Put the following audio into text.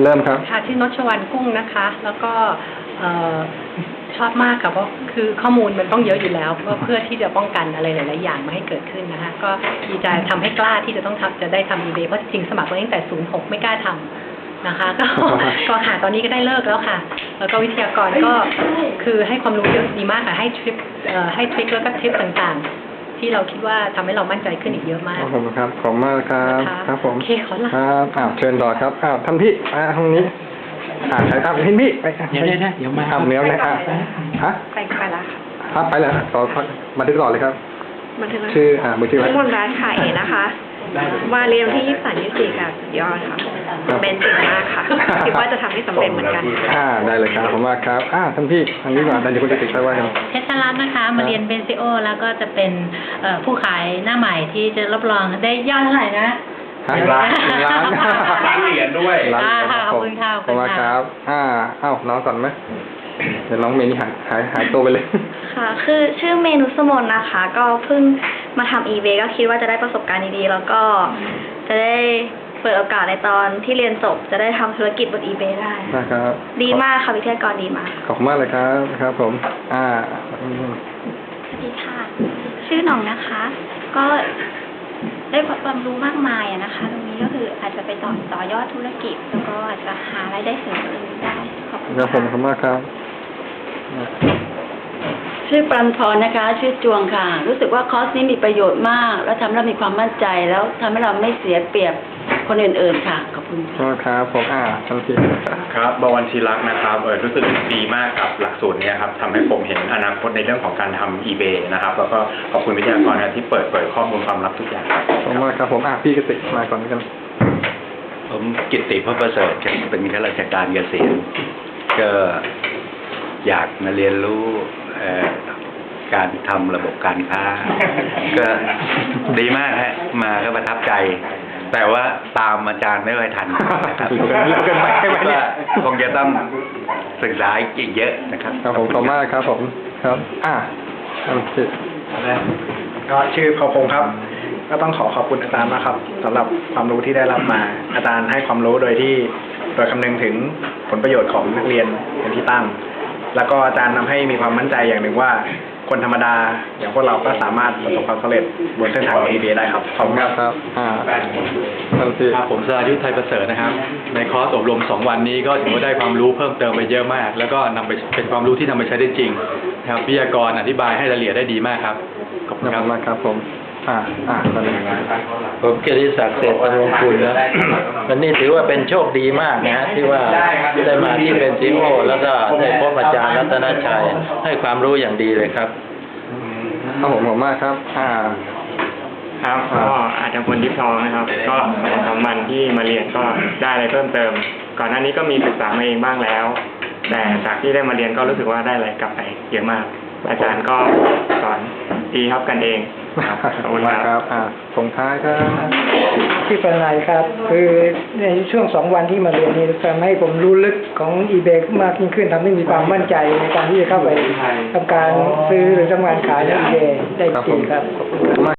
เริ่มครับ ค่ะชื่อนชวันกุ้งนะคะ แล้วก็เอ่อชอบมากค่ะเพราะคือข้อมูลมันต้องเยอะอยู่แล้วก็เพื่อที่จะป้องกันอะไรหลาย ๆ อย่างไม่ให้เกิดขึ้นนะคะก็ดีใจทำให้กล้าที่จะต้องทำจะได้ทำ eBay เพราะจริงๆสมัครมาตั้งแต่ 06 ไม่กล้าทำนะคะ ก็ ก็หาตอนนี้ก็ได้เลิกแล้วค่ะ แล้วก็วิทยากรก็คือให้ความรู้เยอะดีมากค่ะให้ทริปเอ่อให้ทริคแล้วก็ทริปต่าง ๆ ที่เราคิดว่าทำให้เรามั่นใจขึ้นอีกเยอะมากขอบคุณครับขอบคุณมากครับค่ะครับผมโอเคขอลาครับอ้าวเชิญต่อครับอ้าวท่านพี่มาทางนี้อ่าใช่ครับท่านพี่ไปเดี๋ยวเดี๋ยวเดี๋ยวมาทำเนี้ยนะอะฮะไปไปละค่ะครับไปเลยฮะต่อมาถึงต่อเลยครับมาถึงแล้วชื่ออ่ามือชื่ออะไรชื่อมนรัตน์ค่ะเอนะคะ มาเรียนวันที่ยี่สิบสามยี่สิบสี่ค่ะสุดยอดค่ะเป็นเก่งมากค่ะคิดว่าจะทำให้สำเร็จเหมือนกันค่ะอ่าได้เลยครับผมมากครับ อ่าท่านพี่ทางนี้ก่อนเดี๋ยวคุณจะติดไปว่ากันเพชรรัตน์นะคะมาเรียนเบนซิโอ แล้วก็จะเป็นเอ่อผู้ขายหน้าใหม่ที่จะรับรองได้ยอดเท่าไหร่นะหนึ่งล้านหนึ่งล้าน ร้านเหรียญด้วย ร้านเหรียญอ่าขอบคุณค่ะขอบคุณมากครับ อ่าอ้าวน้องก่อนไหมเดี๋ยวน้องเมย์นี่หายหายหายตัวไปเลย ค่ะ คือชื่อเมนุสมนนะคะ ก็เพิ่ง มาทำ eBay ก็คิดว่าจะได้ประสบการณ์ดีๆ แล้วก็จะได้เปิดโอกาสในตอนที่เรียนจบ จะได้ทำธุรกิจบน eBay ได้ นะครับดีมากค่ะวิทยากรดีมาก ขอบคุณมากเลยครับครับผม อ่าอืมสวัสดีค่ะ ชื่อหน่องนะคะ ก็ได้ความรู้มากมายอะนะคะ ตรงนี้ก็คืออาจจะไปต่อต่อยอดธุรกิจ แล้วก็อาจจะหารายได้เสริมอื่นได้ ขอบคุณครับผมขอบค่ะ คุณมากครับ ชื่อปรันพรนะคะ ชื่อจวงค่ะ รู้สึกว่าคอร์สนี้มีประโยชน์มาก และทำให้เรามีความมั่นใจแล้วทำให้เราไม่เสียเปรียบคนอื่นๆค่ะ ขอบคุณค่ะก็ครับผมอ่าทันทีครับบวรชีรักษ์นะครับเออรู้สึกดีมากกับหลักสูตรเนี้ครับทำให้ผมเห็นอนาคตในเรื่องของการทำ eBay นะครับ แล้วก็ขอบคุณวิทยากรนะที่เปิดเผยข้อมูลความลับทุกอย่างครับขอบคุณมากครับผมอ่าพี่กติกมาก่อนกัน ผมกิตติพระประเสริฐครับเป็นข้าราชการเกษียณก็อยากมาเรียนรู้เอ่อ การทำระบบการค้า ก็ดีมากฮะ มาก็ประทับใจ แต่ว่าตามอาจารย์ไม่ค่อยทันนะครับเร็วเกินไปใช่ไหมเนี่ยคงจะต้องศึกษาอีกเยอะนะครับครับผมขอบคุณมากครับผมครับ อ่าทันทีก็ชื่อพอพงศ์ครับ ก็ต้องขอขอบคุณอาจารย์มากครับสำหรับความรู้ที่ได้รับมา อาจารย์ให้ความรู้โดยที่โดยคำนึงถึงผลประโยชน์ของนักเรียนเป็นที่ตั้ง แล้วก็อาจารย์ทำให้มีความมั่นใจอย่างหนึ่งว่า คนธรรมดา อย่างพวกเราก็สามารถประสบความสำเร็จบนเส้นทางของ EBA ได้ครับขอบคุณครับ ครับ อ่าทันทีครับผมสรายุทธไทยประเสริฐนะครับ ในคอร์สอบรม 2 วันนี้ก็ถือว่าได้ความรู้เพิ่มเติมไปเยอะมาก แล้วก็นำไปเป็นความรู้ที่นำไปใช้ได้จริงนะครับวิทยากรอธิบายให้รายละเอียดได้ดีมากครับ ขอบขคุอบณครัคุบณมากครับผม อ่าอ่าตอนนี้ผมเกียรติศักดิ์เศรษฐวงคุณนะวันนี้ถือว่าเป็นโชคดีมากนะฮะที่ว่าได้มาที่เป็นซีโอแล้วก็ได้พบอาจารย์รัตนชัยให้ความรู้อย่างดีเลยครับครับผมขอบคุณมากครับ อ่า ครับก็อาจจะคนที่พร้อมนะครับ ก็สองสามวันที่มาเรียนก็ได้อะไรเพิ่มเติม ก่อนหน้านี้ก็มีศึกษามาเองบ้างแล้ว แต่จากที่ได้มาเรียนก็รู้สึกว่าได้อะไรกลับไปเยอะมาก อาจารย์ก็สอนดีครับกันเองครับ ขอบคุณมากคครับรับอ่าส่งท้ายครับที่เป็นไรครับ คือในช่วงสองวันที่มาเรียนนี้ทำให้ผมรู้ลึกของ eBay มากยิ่งขึ้นทำให้มีความมั่นใจในการที่จะเข้าไปทำการซื้อหรือทำการขายใน eBay ได้จริงครับขอบคุณครับ